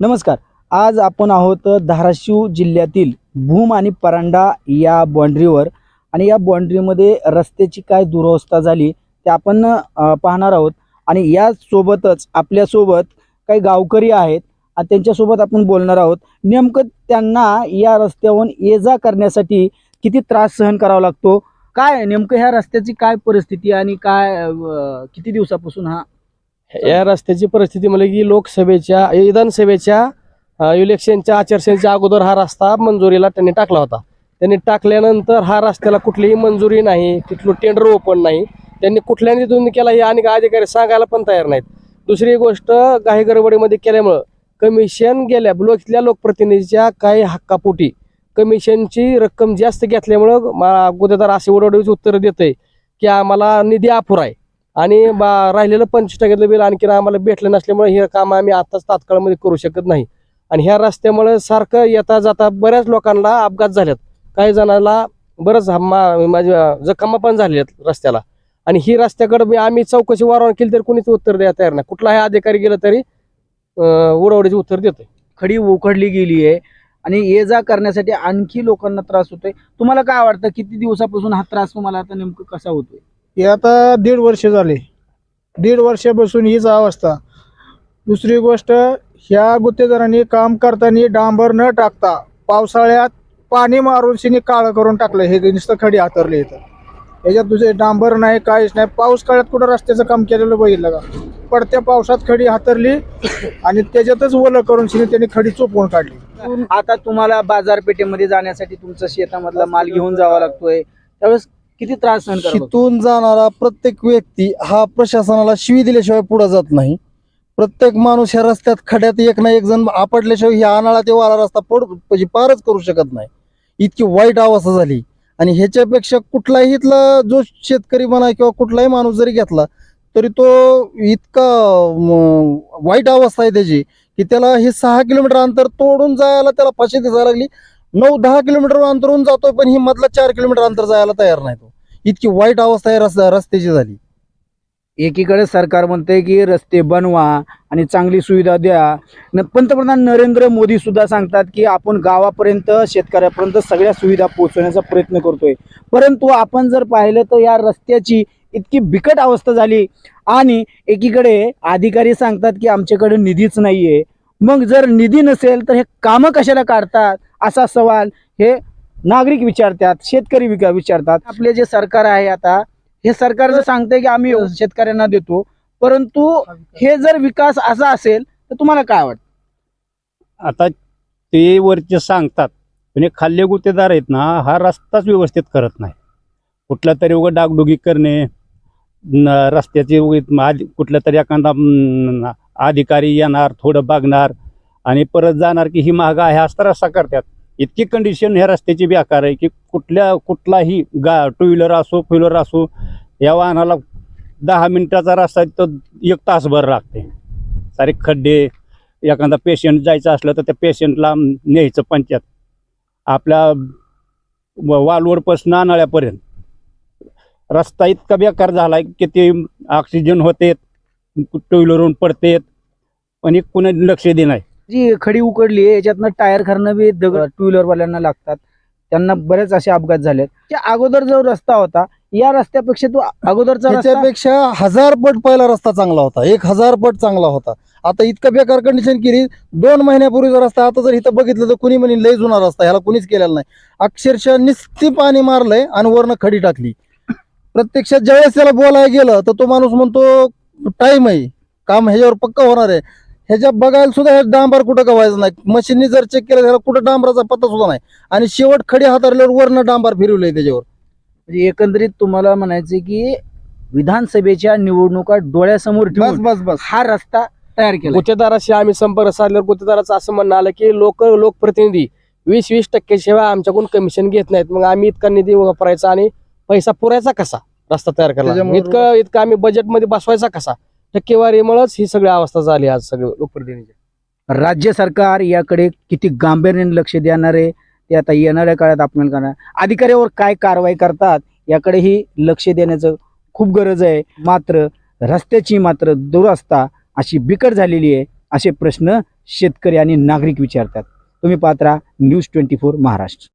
नमस्कार. आज आपण आहोत धाराशिव जिल्ह्यातील भूम आणि परांडा या बाँड्रीवर आणि या बाँड्रीमध्ये रस्त्याची काय दुरवस्था झाली ते आपण पाहणार आहोत. आणि यासोबतच आपल्यासोबत काही गावकरी आहेत आणि त्यांच्यासोबत आपण बोलणार आहोत. नेमकं त्यांना या रस्त्यावरून ये जा करण्यासाठी किती त्रास सहन करावा लागतो? काय नेमकं ह्या रस्त्याची काय परिस्थिती आणि काय किती दिवसापासून हा या रस्त्याची परिस्थिती म्हणजे की लोकसभेच्या विधानसभेच्या इलेक्शनच्या आचारसंहितेच्या अगोदर हा रस्ता मंजुरीला त्यांनी टाकला होता. त्यांनी टाकल्यानंतर हा रस्त्याला कुठलीही मंजुरी नाही तिथलं टेंडर ओपन नाही. त्यांनी कुठल्या निधून केला हे आणि अधिकारी सांगायला पण तयार नाहीत. दुसरी गोष्ट काही गडबडीमध्ये केल्यामुळं कमिशन गेल्या इथल्या लोकप्रतिनिधीच्या काही हक्कापोटी. कमिशनची रक्कम जास्त घेतल्यामुळं मा- अगोदर असे ओरडवीच उत्तर देते की आम्हाला निधी अपुरा आहे. आणि बा- राहिलेलं पंचवीस टक्क्यातलं बिल आणखीन आम्हाला भेटलं नसल्यामुळे हे काम आम्ही आताच तात्काळमध्ये करू शकत नाही. आणि ह्या रस्त्यामुळे सारखं येता जाता बऱ्याच लोकांना अपघात झालेत. काही जणांना बरंच मा- म्हणजे, जखमा पण झालेत रस्त्याला. आणि ही रस्त्याकडे आम्ही चौकशी वारंवार केली तरी कुणीच उत्तर द्यायला तयार नाही. कुठलाही अधिकारी गेलं तरी उडवडीचे उत्तर देतोय. खडी उखडली गेली आहे आणि ये जा करण्यासाठी आणखी लोकांना त्रास होतोय. तुम्हाला काय वाटतं किती दिवसापासून हा त्रास तुम्हाला आता नेमकं कसा होतोय? हे आता दीड वर्ष झाले. दीड वर्षापासून हीच अवस्था. दुसरी गोष्ट ह्या गुत्तेदारांनी काम करताना डांबर न टाकता पावसाळ्यात पाणी मारून शिनी काळं करून टाकलं. हे नुसतं खडी हातरली इथं. याच्यात तुझे डांबर नाही काहीच नाही. पाऊस काळात कुठं रस्त्याचं काम केलेलं बघितलं का? पडत्या पावसात खडी हातरली आणि त्याच्यातच ओलं करून शिनी त्यांनी खडी चोपवून काढली. आता तुम्हाला बाजारपेठेमध्ये जाण्यासाठी तुमचा शेतामधला माल घेऊन जावा लागतोय. त्यावेळेस किती त्रास सहन करावा लागतो? जाणारा प्रत्येक व्यक्ती हा प्रशासनाला शिवी दिल्याशिवाय पुढे जात नाही. प्रत्येक माणूस ह्या रस्त्यात खड्यात एक ना एक जण आपटल्याशिवाय ह्या अनाळा ते वारा रस्ता पड म्हणजे पारच करू शकत नाही. इतकी वाईट अवस्था झाली. आणि ह्याच्यापेक्षा कुठलाही इथला जो शेतकरी म्हणा किंवा कुठलाही माणूस जरी घेतला तरी तो इतका म, वाईट अवस्था आहे त्याची की त्याला हे सहा किलोमीटर अंतर तोडून जायला त्याला फाशी दिसायला लागली. नऊ दहा किलोमीटर अंतरून जातोय पण ही मधला चार किलोमीटर अंतर जायला तयार नाही तो. इतकी वाईट अवस्था आहे रस्त्याची झाली. एकीकडे सरकार म्हणते की रस्ते बनवा आणि चांगली सुविधा द्या. न पंतप्रधान नरेंद्र मोदी सुद्धा सांगतात की आपण गावापर्यंत शेतकऱ्यापर्यंत सगळ्या सुविधा पोहोचवण्याचा प्रयत्न करतोय. परंतु आपण जर पाहिलं तर या रस्त्याची इतकी बिकट अवस्था झाली. आणि एकीकडे अधिकारी सांगतात की आमच्याकडे निधीच नाहीये. मग जर निधी नसेल तर हे कामं कशाला काढतात? असा सवाल हे नागरिक विचारतात शेतकरी विचारतात. आपले जे सरकार आहे आता हे सरकार जर सांगते की आम्ही शेतकऱ्यांना देतो परंतु हे जर विकास असा असेल तर तुम्हाला काय वाटतं? आता ते वरचे सांगतात म्हणजे खाल्ले गुत्तेदार आहेत ना हा रस्ताच व्यवस्थित करत नाही. कुठला तरी उगा डागडुगी करणे रस्त्याचे उगीच कुठला तरी एखादा अधिकारी येणार थोडं बघणार आणि परत जाणार की ही महाग आहे असं रस्ता करतात. इतकी कंडिशन ह्या रस्त्याची बेकार आहे की कुठल्या कुठलाही गा टू व्हीलर असो फोर व्हीलर असो या वाहनाला दहा मिनिटाचा रस्ता आहे तर एक तासभर लागते. सारे खड्डे एखादा पेशंट जायचं असलं तर त्या पेशंटला न्यायचं पंचायत. आपल्या वालवडपासून नानाळ्यापर्यंत रस्ता इतका बेकार झाला आहे की ते ऑक्सिजन होते टू व्हीलरहून पडतेत पण एक कुणी लक्ष दे नाही. जी खडी उकडली आहे याच्यातनं टायर खरणं बी दगड टू व्हीलरवाल्यांना लागतात. त्यांना बरेच असे अपघात झालेत. अगोदर जो रस्ता होता या रस्त्यापेक्षा तो अगोदरचा त्याच्यापेक्षा हजार पट पहिला रस्ता चांगला होता. एक हजार पट चांगला होता. आता इतकं बेकार कंडिशन केली दोन महिन्यापूर्वीचा रस्ता आता जर इथं बघितलं तर कुणी म्हणे लय जुना रस्ता ह्याला कुणीच केलेला नाही. अक्षरशः निस्ती पाणी मारलंय आणि वरनं खडी टाकली. प्रत्यक्षात ज्यावेळेस त्याला बोलायला गेलं तर तो माणूस म्हणतो टाइम आहे. काम ह्याच्यावर पक्का होणार आहे. ह्याच्या बघायला सुद्धा हे डांबर कुठं गवायचं नाही. मशीननी जर चेक केलं त्याला कुठं डांबराचा पत्ता सुद्धा नाही. आणि शेवट खडी हातारल्यावर वरनं डांबर फिरवलंय त्याच्यावर. म्हणजे एकंदरीत तुम्हाला म्हणायचं की विधानसभेच्या निवडणुका डोळ्यासमोर बस ठेवून बस बस. हा रस्ता तयार केला. गुत्तेदाराशी आम्ही संपर्क साधल्यावर गुत्तेदाराचं असं म्हणणं आलं की लोक लोकप्रतिनिधी वीस वीस टक्के शिवाय आमच्याकडून कमिशन घेत नाहीत. मग आम्ही इतका निधी वापरायचा आणि पैसा पुरायचा कसा? रस्ता तयार करायला. त्याच्यामुळे- इतकं इतकं आम्ही बजेटमध्ये बसवायचा कसा? टक्केवारीमुळेच ही सगळी अवस्था झाली आज सगळं लोकप्रतिनिधी राज्य सरकार याकडे किती गांभीर्याने लक्ष देणार आहे ते आता येणाऱ्या काळात आपण करणार अधिकाऱ्यावर काय कारवाई करतात याकडेही लक्ष देण्याचं खूप गरज आहे. मात्र रस्त्याची मात्र दुरवस्था अशी बिकट झालेली आहे असे प्रश्न शेतकरी आणि नागरिक विचारतात. तुम्ही पात्रा न्यूज ट्वेंटी फोर महाराष्ट्र.